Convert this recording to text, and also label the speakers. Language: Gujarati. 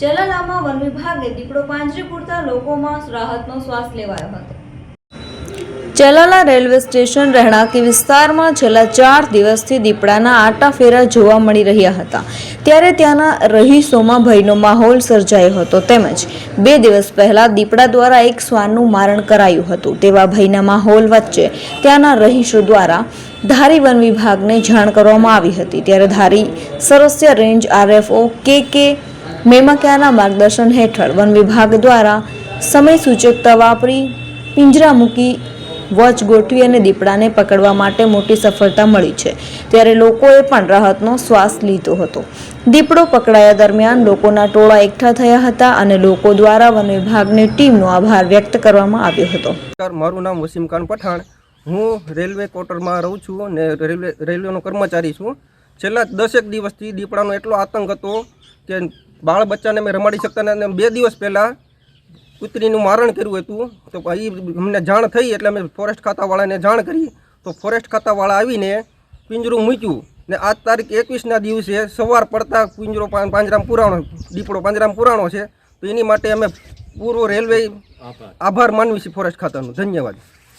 Speaker 1: ચલાલામાં વન વિભાગે દીપડો પાંજરે પૂરતા લોકોમાં રાહતનો શ્વાસ લેવાયો હતો. ચલાલા રેલવે સ્ટેશન રહેણાંકી વિસ્તારમાં છેલ્લા ચાર દિવસથી દીપડાના આટા ફેરા જોવા મળી રહ્યા હતા. ત્યારે ત્યાંના રહીશોમાં ભયનો માહોલ સર્જાયો હતો તેમજ બે દિવસ પહેલા દીપડા દ્વારા એક શ્વાનનું મારણ કરાયું હતું. તેવા ભયના માહોલ વચ્ચે ત્યાંના રહીશો દ્વારા ધારી વન વિભાગને જાણ કરવામાં આવી હતી. ત્યારે ધારી સરસ્ય રેન્જ આરએફઓ કે કે મેમકિયાના માર્ગદર્શન હેઠળ વન વિભાગ દ્વારા સમય સૂચકતા વાપરી, પિંજરા મૂકી, વોચ ગોઠવી અને દીપડાને પકડવા માટે મોટી સફળતા મળી છે. ત્યારે લોકોએ પણ રાહતનો શ્વાસ લીધો હતો. દીપડો પકડાયા દરમિયાન લોકોના ટોળા એકઠા થયા હતા અને લોકો દ્વારા વન વિભાગની ટીમનો આભાર વ્યક્ત કરવામાં આવ્યો હતો.
Speaker 2: મારું નામ વસીમ પઠાણ. હું રેલવે ક્વાર્ટરમાં રહું છું અને રેલવે, રેલવેનો કર્મચારી છું. છેલ્લા દસેક દિવસથી દીપડાનો એટલો આતંક હતો કે બાળ બચ્ચાને અમે રમાડી શકતા નથી બે દિવસ પહેલાં કૂતરીનું મારણ કર્યું હતું. તો એ અમને જાણ થઈ એટલે અમે ફોરેસ્ટ ખાતાવાળાને જાણ કરી. તો ફોરેસ્ટ ખાતાવાળા આવીને પિંજરું મૂક્યું. ને આજ તારીખ એકવીસના દિવસે સવાર પડતા પિંજરો પાંજરામ પાંજરામાં પુરાણો દીપડો પાંજરામ પુરાણો છે. તો એની માટે અમે પૂર્વ રેલવે આભાર. માનવી છીએ ફોરેસ્ટ ખાતાનો. ધન્યવાદ.